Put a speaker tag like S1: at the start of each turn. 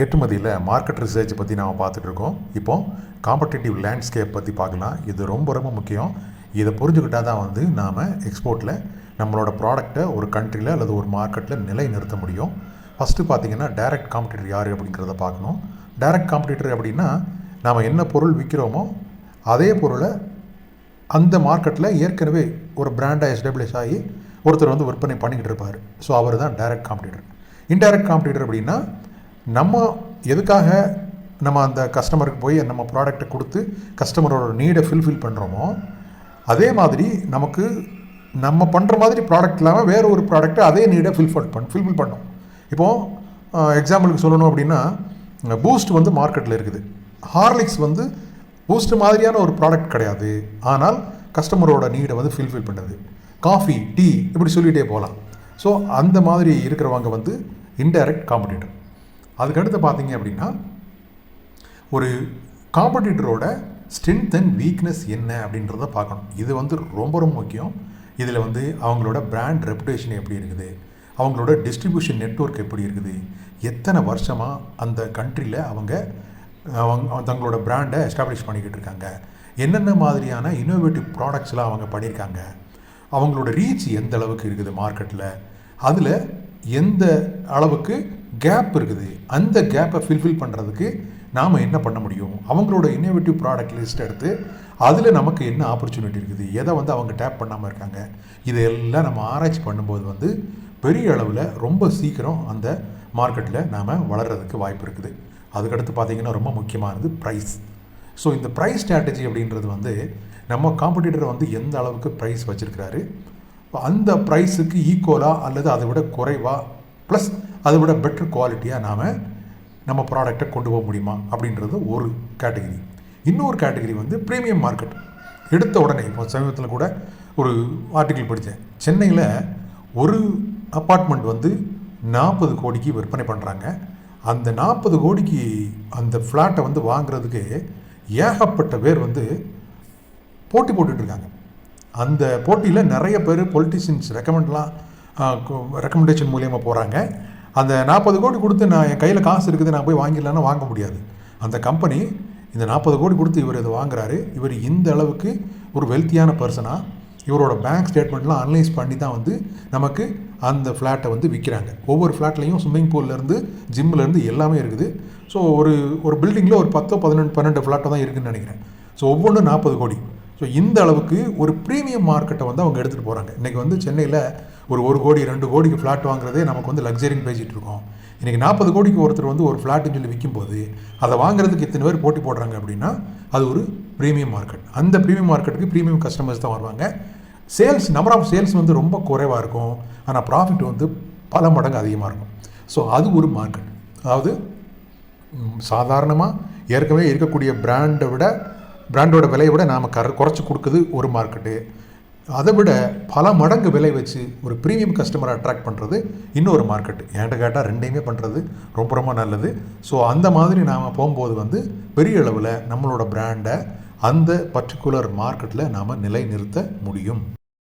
S1: ஏற்றுமதியில் market research பற்றி நாம் பார்த்துட்டு இருக்கோம் இப்போ காம்படிட்டிவ் லேண்ட்ஸ்கேப் பற்றி பார்க்கலாம். இது ரொம்ப ரொம்ப முக்கியம். இதை புரிஞ்சுக்கிட்டா தான் வந்து நாம் எக்ஸ்போர்ட்டில் நம்மளோட ப்ராடக்ட்டை ஒரு கண்ட்ரியில் அல்லது ஒரு மார்க்கெட்டில் நிலை நிறுத்த முடியும். ஃபஸ்ட்டு பார்த்தீங்கன்னா டைரக்ட் காம்படிட்டர் யார் அப்படிங்கிறத பார்க்கணும். டைரக்ட் காம்படிட்டர் அப்படின்னா நாம் என்ன பொருள் விற்கிறோமோ அதே பொருளை அந்த மார்க்கெட்டில் ஏற்கனவே ஒரு பிராண்டாக எஸ்டாப்ளிஷ் ஆகி ஒருத்தர் வந்து விற்பனை பண்ணிக்கிட்டு இருப்பார். ஸோ அவர் தான் டைரக்ட் காம்படிட்டர் இன்டைரக்ட் காம்படிட்டர் அப்படின்னா நம்ம எதுக்காக நம்ம அந்த கஸ்டமருக்கு போய் நம்ம ப்ராடக்ட்டை கொடுத்து கஸ்டமரோட நீடை ஃபில்ஃபில் பண்ணுறோமோ அதே மாதிரி நமக்கு நம்ம பண்ணுற மாதிரி ப்ராடக்ட் இல்லாமல் வேறு ஒரு ப்ராடக்ட்டை அதே நீடை ஃபில்ஃபில் பண் ஃபில்ஃபில் பண்ணோம் இப்போது எக்ஸாம்பிளுக்கு சொல்லணும் அப்படின்னா பூஸ்ட் வந்து மார்க்கெட்டில் இருக்குது. ஹார்லிக்ஸ் வந்து பூஸ்ட் மாதிரியான ஒரு ப்ராடக்ட் கிடையாது. ஆனால் கஸ்டமரோட நீடை வந்து ஃபில்ஃபில் பண்ணுது. காஃபி டீ இப்படி சொல்லிகிட்டே போகலாம். ஸோ அந்த மாதிரி இருக்கிறவங்க வந்து இன்டைரக்ட் காம்படிட்டர் அதுக்கடுத்து பார்த்தீங்க அப்படின்னா ஒரு காம்படிட்டரோட ஸ்ட்ரென்த் அண்ட் வீக்னஸ் என்ன அப்படின்றத பார்க்கணும். இது வந்து ரொம்ப ரொம்ப முக்கியம். இதில் வந்து அவங்களோட பிராண்ட் ரெப்புடேஷன் எப்படி இருக்குது? அவங்களோட டிஸ்ட்ரிபியூஷன் நெட்வொர்க் எப்படி இருக்குது? எத்தனை வருஷமாக அந்த கண்ட்ரியில் அவங்க அவங்க தங்களோட பிராண்டை எஸ்டாப்ளிஷ் பண்ணிக்கிட்டு இருக்காங்க? என்னென்ன மாதிரியான இன்னோவேட்டிவ் ப்ராடக்ட்ஸ்லாம் அவங்க பண்ணியிருக்காங்க? அவங்களோட ரீச் எந்த அளவுக்கு இருக்குது மார்க்கெட்டில் அதில் எந்த அளவுக்கு கேப் இருக்குது. அந்த கேப்பை ஃபில்ஃபில் பண்ணுறதுக்கு நாம் என்ன பண்ண முடியும்? அவங்களோட இன்னோவேட்டிவ் ப்ராடக்ட் லிஸ்ட் எடுத்து அதில் நமக்கு என்ன ஆப்பர்ச்சுனிட்டி இருக்குது? எதை வந்து அவங்க டேப் பண்ணாமல் இருக்காங்க? இதையெல்லாம் நம்ம ஆராய்ச்சி பண்ணும்போது வந்து பெரிய அளவில் ரொம்ப சீக்கிரம் அந்த மார்க்கெட்டில் நாம் வளர்கிறதுக்கு வாய்ப்பு இருக்குது. அதுக்கடுத்து பார்த்திங்கன்னா ரொம்ப முக்கியமானது ப்ரைஸ் ஸோ இந்த ப்ரைஸ் ஸ்ட்ராட்டஜி அப்படின்றது வந்து நம்ம காம்படிட்டர் வந்து எந்த அளவுக்கு ப்ரைஸ் வச்சுருக்கிறாரு? அந்த ப்ரைஸுக்கு ஈக்குவலாக அல்லது அதை விட குறைவாக ப்ளஸ் அதை விட பெட்டர் குவாலிட்டியாக நாம் நம்ம ப்ராடக்டை கொண்டு போக முடியுமா? அப்படின்றது ஒரு கேட்டகரி இன்னொரு கேட்டகரி வந்து ப்ரீமியம் மார்க்கெட் எடுத்த உடனே இப்போ சமீபத்தில் கூட ஒரு ஆர்டிக்கிள் படித்தேன். சென்னையில் ஒரு அப்பார்ட்மெண்ட் வந்து நாற்பது கோடிக்கு விற்பனை பண்ணுறாங்க அந்த நாற்பது கோடிக்கு அந்த ஃப்ளாட்டை வந்து வாங்குறதுக்கு ஏகப்பட்ட பேர் வந்து போட்டி போட்டுட்ருக்காங்க அந்த போட்டியில் நிறைய பேர் பொலிட்டிஷியன்ஸ் ரெக்கமெண்ட்லாம் ரெக்கமெண்டேஷன் மூலியமாக போகிறாங்க அந்த நாற்பது கோடி கொடுத்து நான் என் கையில் காசு இருக்குது நான் போய் வாங்கிடலான்னு வாங்க முடியாது. அந்த கம்பெனி இந்த நாற்பது கோடி கொடுத்து இவர் இதை வாங்குறாரு. இவர் இந்த அளவுக்கு ஒரு வெல்த்தியான பர்சனாக இவரோட பேங்க் ஸ்டேட்மெண்ட்லாம் அனலைஸ் பண்ணி தான் வந்து நமக்கு அந்த ஃப்ளாட்டை வந்து விற்கிறாங்க ஒவ்வொரு ஃப்ளாட்லேயும் ஸ்விம்மிங் பூல்லேருந்து ஜிம்லேருந்து எல்லாமே இருக்குது. ஸோ ஒரு ஒரு பில்டிங்கில் ஒரு பத்தோ பதினெண்டு பன்னெண்டு ஃப்ளாட்டை தான் இருக்குதுன்னு நினைக்கிறேன். ஸோ ஒவ்வொன்றும் நாற்பது கோடி. ஸோ இந்த அளவுக்கு ஒரு ப்ரீமியம் மார்க்கெட்டை வந்து அவங்க எடுத்துகிட்டு போகிறாங்க இன்றைக்கி வந்து சென்னையில் ஒரு ஒரு கோடி ரெண்டு கோடிக்கு ஃப்ளாட் வாங்குறதே நமக்கு வந்து லக்ஸரின்னு பேசிகிட்டு இருக்கோம். இன்றைக்கி நாற்பது கோடிக்கு ஒருத்தர் வந்து ஒரு ஃப்ளாட்டுன்னு சொல்லி விற்கும்போது அதை வாங்குறதுக்கு இத்தனை பேர் போட்டி போடுறாங்க அப்படின்னா அது ஒரு ப்ரீமியம் மார்க்கெட் அந்த ப்ரீமியம் மார்க்கெட்டுக்கு ப்ரீமியம் கஸ்டமர்ஸ் தான் வருவாங்க. சேல்ஸ் நம்பர் ஆஃப் சேல்ஸ் வந்து ரொம்ப குறைவாக இருக்கும். ஆனால் ப்ராஃபிட் வந்து பல மடங்கு அதிகமாக இருக்கும். ஸோ அது ஒரு மார்க்கெட் அதாவது சாதாரணமாக ஏற்கனவே இருக்கக்கூடிய பிராண்டை விட பிராண்டோட விலையை விட நாம் கர குறைச்சி கொடுக்குது ஒரு மார்க்கெட்டு அதை விட பல மடங்கு விலை வச்சு ஒரு ப்ரீமியம் கஸ்டமரை அட்ராக்ட் பண்ணுறது இன்னொரு மார்க்கெட்டு என்கிட்ட கேட்டால் ரெண்டையுமே பண்ணுறது ரொம்ப ரொம்ப நல்லது. ஸோ அந்த மாதிரி நாம் போகும்போது வந்து பெரிய அளவில் நம்மளோட பிராண்டை அந்த பர்டிகுலர் மார்க்கெட்டில் நாம் நிலைநிறுத்த முடியும்.